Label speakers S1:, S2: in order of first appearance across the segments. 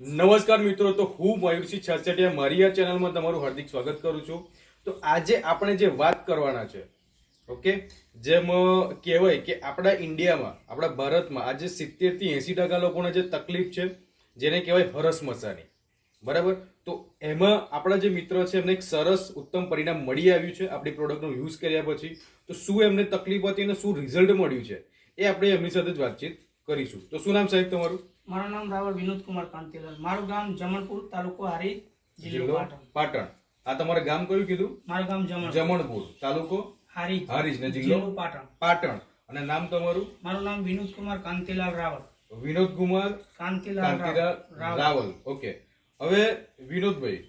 S1: નમસ્કાર મિત્રો, તો હું મયુરસિંહ છાછડિયા મારી આ ચેનલમાં તમારું હાર્દિક સ્વાગત કરું છું. તો આજે આપણે જે વાત કરવાના છે, ઓકે, જેમ કહેવાય કે આપણા ઇન્ડિયામાં, આપણા ભારતમાં આજે સિત્તેરથી એંસી ટકા લોકોને જે તકલીફ છે, જેને કહેવાય હરસ મસાની. બરાબર? તો એમાં આપણા જે મિત્ર છે, એમને એક સરસ ઉત્તમ પરિણામ મળી આવ્યું છે, આપણી પ્રોડક્ટનો યુઝ કર્યા પછી. તો શું એમને તકલીફ હતી અને શું રિઝલ્ટ મળ્યું છે, એ આપણે એમની સાથે જ વાતચીત કરીશું. તો શું નામ સાહેબ તમારું?
S2: મારું નામ રાવળ વિનોદ કુમાર કાંતિલાલ. મારું ગામ જમણપુર તાલુકો હારી જિલ્લો પાટણ.
S1: આ તમારે ગામ કયું કીધું?
S2: મારું ગામ જમણ
S1: જમણપુર તાલુકો
S2: હારી.
S1: હારીજ ને જિલ્લો
S2: પાટણ.
S1: પાટણ. અને નામ તમારું?
S2: મારું નામ વિનોદ કુમાર કાંતિલાલ રાવળ.
S1: વિનોદ કુમાર
S2: કાંતિલાલ રાવળ.
S1: રાવલ ઓકે. હવે વિનોદભાઈ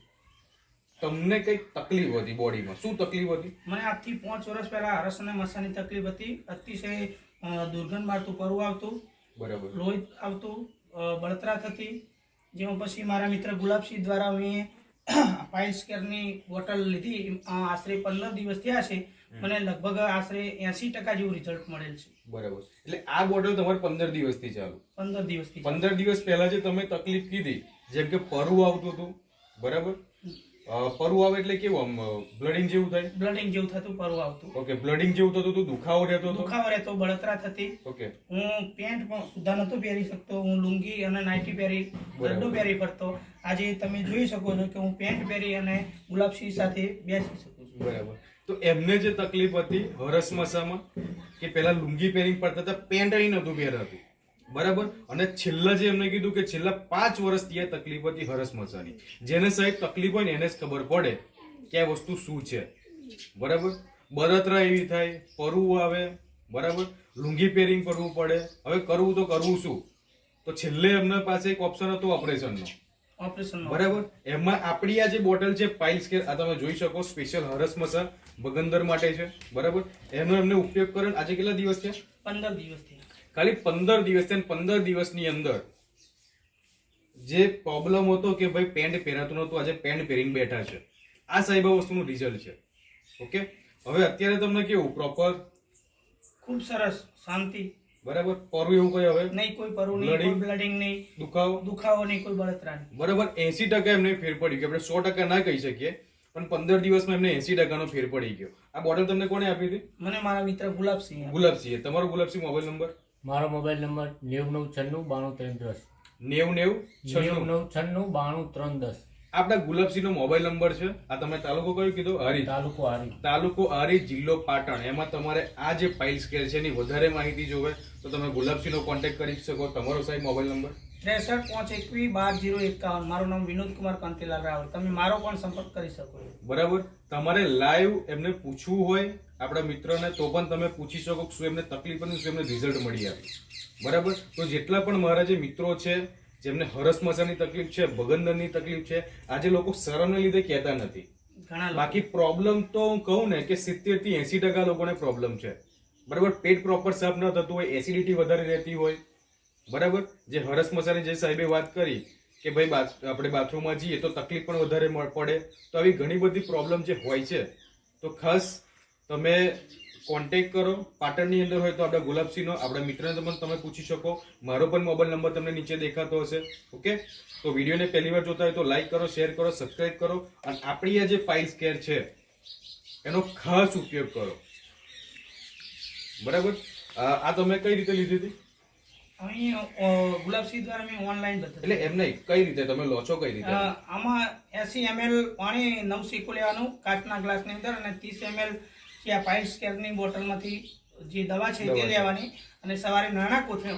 S1: તમને કઈ તકલીફ હતી બોડીમાં. શું તકલીફ હતી?
S2: મને આજથી પાંચ વર્ષ પહેલા હરસ અને મસાની તકલીફ હતી. અતિશય દુર્ગંધ મારતું પરવું આવતું.
S1: બરાબર.
S2: લોહી આવતું. બળતરા થતી જેમાં પછી મારા મિત્ર ગુલાબસિંહ દ્વારા મેં પાઇલ્સ કેરની બોટલ લીધી. આશરે પંદર દિવસ થયા છે. મને લગભગ આશરે એસી ટકા જેવું રિઝલ્ટ મળેલ છે.
S1: બરાબર એટલે આ બોટલ તમારે પંદર દિવસથી ચાલુ.
S2: પંદર દિવસથી
S1: પંદર દિવસ પહેલા જે તમે તકલીફ કીધી જેમ કે પરવું આવતું હતું બરાબર? અ, પરવું આવે એટલે કેવું આમ બ્લડિંગ જેવું થાય?
S2: બ્લડિંગ જેવું થતું પરવું આવતું.
S1: ઓકે બ્લડિંગ જેવું થતું તો દુખાવો રહેતો હતો?
S2: દુખાવો રહેતો બળતરા થતી.
S1: ઓકે.
S2: હું પેન્ટ પણ સુધા નહોતો પહેરી શકતો હું લુંગી અને નાઇટી પહેરી ગરડું પહેરી પડતો આજે તમે જોઈ શકો છો કે હું પેન્ટ પહેરી અને ગુલાબસિંહ સાથે બેસી શકું છું.
S1: બરાબર. તો એમને જે તકલીફ હતી હરસ મસામાં કે પેલા લુંગી પહેરી પડતા હતા પેન્ટ અહીં નતું પહેરાતું. બરાબર? અને છેલ્લા જે એમને કીધું કે છેલ્લા પાંચ વર્ષથી આ તકલીફ હતી હરસ મસાની જેને સાહેબ તકલીફ હોય ને એને જ ખબર પડે કે આ વસ્તુ શું છે. બરાબર? બળતરા એવી થાય પરવું આવે બરાબર? લુંગી પેરિંગ કરવું પડે. હવે કરવું તો કરવું શું? તો છેલ્લે એમના પાસે એક ઓપ્શન હતો ઓપરેશનનો
S2: ઓપરેશન
S1: બરાબર? એમાં આપણી આ જે બોટલ છે પાઇલ્સ સ્કેર આ તમે જોઈ શકો સ્પેશિયલ હરસ મસા બગંદર માટે છે. બરાબર? એનો એમને ઉપયોગ કરે આજે કેટલા દિવસ છે
S2: પંદર દિવસથી
S1: ખાલી પંદર દિવસ છે પંદર દિવસની અંદર જે પ્રોબ્લેમ હતો કે ભાઈ પેન્ટ પહેરાતું નહોતું આજે પેન્ટ પહેરીને બેઠા છે. આ સાહેબ આ વસ્તુનું રિઝલ્ટ છે. ઓકે હવે અત્યારે તમને કેવું પ્રોપર
S2: ખૂબ સરસ શાંતિ.
S1: બરાબર? પરવું એવું કઈ હવે?
S2: નહીં કોઈ પરવું નહીં? કોઈ બ્લડિંગ નહીં.
S1: દુખાવો?
S2: દુખાવો નહીં કોઈ બળતરા નહીં.
S1: બરાબર? એસી ટકા એમને ફેર પડી ગયો. આપણે સો ટકા ના કહી શકીએ પણ પંદર દિવસમાં એમને એસી ટકાનો ફેર પડી ગયો. આ બોટલ તમને કોણે આપી હતી?
S2: મને મારા મિત્ર ગુલાબસિંહ
S1: ગુલાબસિંહ. તમારો ગુલાબસિંહ મોબાઈલ નંબર
S3: મારો મોબાઈલ નંબર નેવું નવ છન્નું બાણું ત્રણ દસ.
S1: નેવું નેવું
S3: નેવું નવ છન્નું બાણું ત્રણ દસ.
S1: આપણા ગુલાબસિંહનો મોબાઈલ નંબર છે? આ તમે તાલુકો કયો કીધો? હરી
S3: તાલુકો હારી
S1: તાલુકો હરી જિલ્લો પાટણ. એમાં તમારે આ જે ફાઇલ સ્કેલ છે એની વધારે માહિતી જોવે તો તમે ગુલાબસિંહનો કોન્ટેક્ટ કરી શકો. તમારો સાહેબ મોબાઈલ નંબર?
S2: ત્રેસઠ પાંચ એકવીસ બાર જીરો એકાવન. મારું નામ વિનોદ કુમાર કાંતિલાલ રાવલ. તમે મારો પણ સંપર્ક કરી શકો
S1: બરાબર. તમારે લાઈવ એમને પૂછવું હોય આપણા મિત્રોને તો પણ તમે પૂછી શકો શું એમને તકલીફ હતી શું એમને રિઝલ્ટ મળી આવ્યું બરાબર? તો જેટલા પણ મારા જે મિત્રો છે જેમને હરસ મસાની તકલીફ છે ભગંદરની તકલીફ છે આજે લોકો શરમને લીધે કહેતા નથી. બાકી પ્રોબ્લેમ તો હું કહું ને કે સિત્તેરથી એસી ટકા લોકોને પ્રોબ્લેમ છે. બરાબર? પેટ પ્રોપર સાફ ન થતું હોય એસિડિટી વધારે રહેતી હોય બરાબર? જે હરસ મસાની જે સાહેબે વાત કરી કે ભાઈ આપણે બાથરૂમમાં જઈએ તો તકલીફ પણ વધારે પડે. તો આવી ઘણી બધી પ્રોબ્લેમ જે હોય છે. તો ખાસ તમે કોન્ટેક કરો. પાટણની અંદર હોય તો આપણા ગુલાબસિંહનો, આપણા મિત્રને પણ તમે પૂછી શકો. મારો પણ મોબાઈલ નંબર તમને નીચે દેખાતો હશે. ઓકે? તો વિડીયોને પહેલી વાર જોતા હોય તો લાઈક કરો શેર કરો સબસ્ક્રાઇબ કરો. અને આપણી આ જે ફાઇલ્સ કેર છે, એનો ખાસ ઉપયોગ કરો. બરાબર? આ તમે કઈ રીતે લીધી હતી?
S2: અહીં અ, ગુલાબસિંહ દ્વારા મેં ઓનલાઈન બતાવ્યું
S1: એટલે એમ નહીં કઈ રીતે તમે લો છો કઈ રીતે?
S2: આમાં એસી એમએલ પાણી નવ સીકું લેવાનું કાચના ગ્લાસની અંદર અને ત્રીસ એમએલ જે આ પાઇલ્સ કેરની બોટલમાંથી જે દવા છે તે લેવાની અને સવારે નાના કોઠે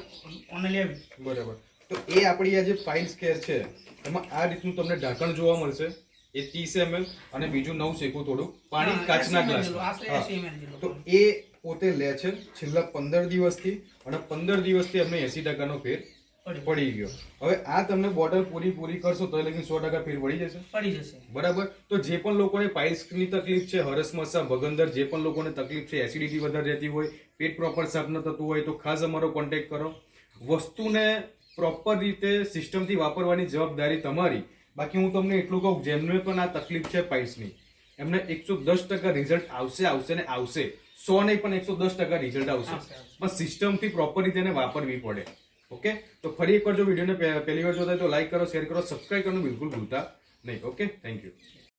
S2: ઓને લેવી.
S1: બરાબર. તો એ આપણી આ જે ફાઇલ્સ કેર છે એમાં આ રીતનું તમને ઢાંકણ જોવા મળશે. એ ત્રીસ એમએલ અને બીજું નવ શેકું થોડું પાણી કાચના ગ્લાસ
S2: જેટલું, આશરે 80 ml જેટલું.
S1: તો એ પોતે લે છે. છેલ્લા પંદર દિવસથી અને પંદર દિવસથી અમને એસી ટકાનો ફેર
S2: પડી
S1: ગયો. હવે આ તમને બોટલ પૂરી પૂરી કરશો તો લગી સો ટકા ફેર પડી જશે.
S2: પડી જશે.
S1: બરાબર? તો જે પણ લોકોને પાઇલ્સની તકલીફ છે હરસમસા ભગંદર જે પણ લોકોને તકલીફ છે એસિડિટી વધારે રહેતી હોય પેટ પ્રોપર સાફ ન થતું હોય તો ખાસ અમારો કોન્ટેક્ટ કરો. વસ્તુને પ્રોપર રીતે સિસ્ટમથી વાપરવાની જવાબદારી તમારી. બાકી હું તમને એટલું કહું જેમને પણ આ તકલીફ છે પાઇલ્સની એમને એકસો દસ ટકા રિઝલ્ટ આવશે આવશે ને આવશે. સો નહીં પણ એકસો દસ ટકા રિઝલ્ટ આવશે. પણ સિસ્ટમથી પ્રોપર રીતે એને વાપરવી પડે. ઓકે તો ફરી એકવાર જો વિડીયોને પહેલી વાર જોતા હોય તો લાઈક કરો શેર કરો સબસ્ક્રાઇબ કરવાનું બિલકુલ ભૂલતા નહીં. Okay thank you